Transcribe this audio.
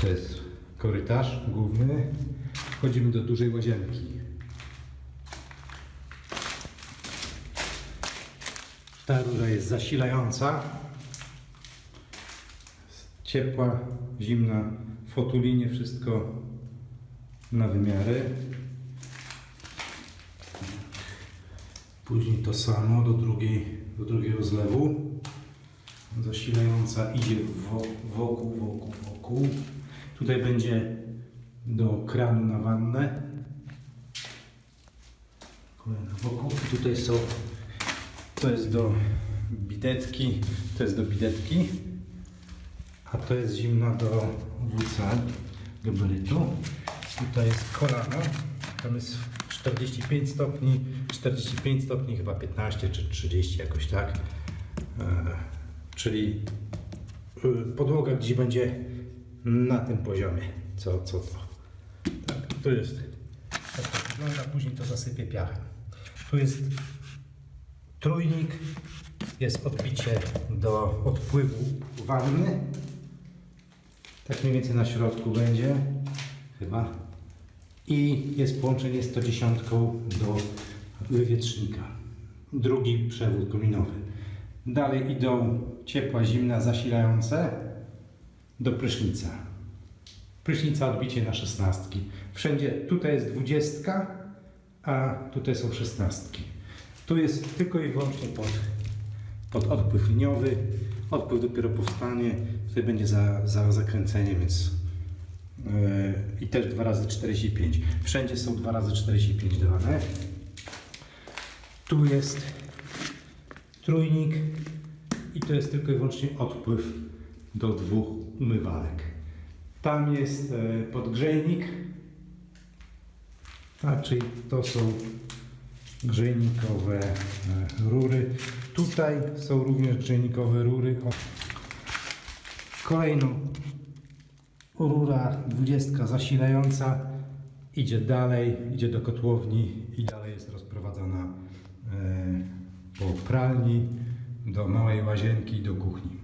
To jest korytarz główny. Wchodzimy do dużej łazienki. Ta rura jest zasilająca. Ciepła, zimna, fotulinie, wszystko na wymiary. Później to samo do, drugiej, do drugiego zlewu. Zasilająca idzie wo, wokół, wokół, wokół. Tutaj będzie do kranu na wannę. Kolejna wokół. Tutaj są, to jest do bidetki, to jest do bidetki, a to jest zimna do WC, gabarytu. Tutaj jest kolano, tam jest 45 stopni, 45 stopni, chyba 15 czy 30 jakoś tak. E, czyli y, podłoga gdzieś będzie na tym poziomie. Co, co to? Tak, to jest. Tak to wygląda, później to zasypię piachem. Tu jest trójnik, jest odbicie do odpływu wanny. Tak mniej więcej na środku będzie, chyba. I jest połączenie z 110 do wywietrznika. Drugi przewód kominowy. Dalej idą ciepła, zimna, zasilające do prysznica. Prysznica odbicie na szesnastki. Wszędzie tutaj jest dwudziestka, a tutaj są szesnastki. Tu jest tylko i wyłącznie pod, pod odpływ liniowy. Odpływ dopiero powstanie. Tutaj będzie za, za zakręcenie, więc yy, i też 2 razy 45. Wszędzie są 2 razy 45 dawane. Tu jest trójnik i to jest tylko i wyłącznie odpływ do dwóch umywalek. Tam jest e, podgrzejnik, a czyli to są grzejnikowe e, rury. Tutaj są również grzejnikowe rury. Kolejną rura 20 zasilająca idzie dalej, idzie do kotłowni i dalej jest rozprowadzana e, po pralni do małej łazienki i do kuchni.